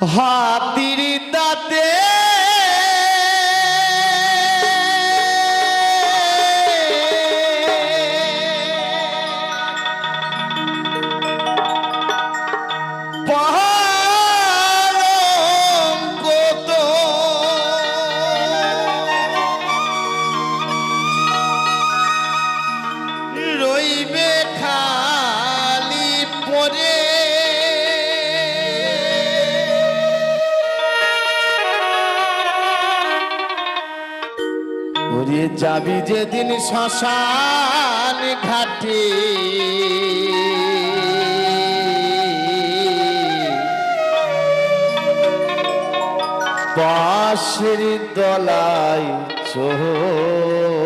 হাতির দাঁতে। রইবে খালি পরে। যাবি যেদিন শ্মশান ঘাটে। পাশের দলায় চোরে।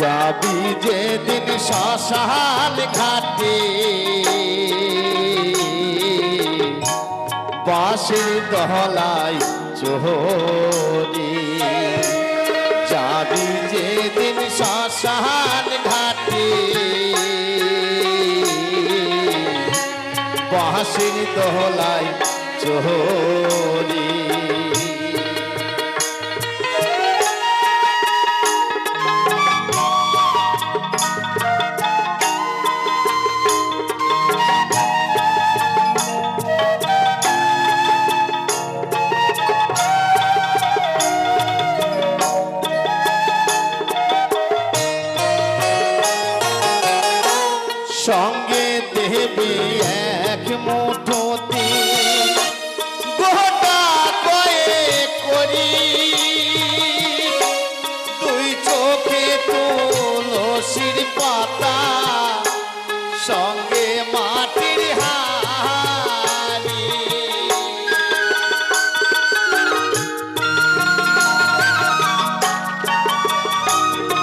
যাবি যেদিন শ্মশান ঘাটে। বাঁশের দহলায় চোহরি যাবি যেদিন শ্মশান ঘাটে। বাঁশের দহলায় চোহরি সঙ্গে দেবে এক মুঠোতে গোটা কয়ে করি। তুই চোখে তুলসীর পাতা। সঙ্গে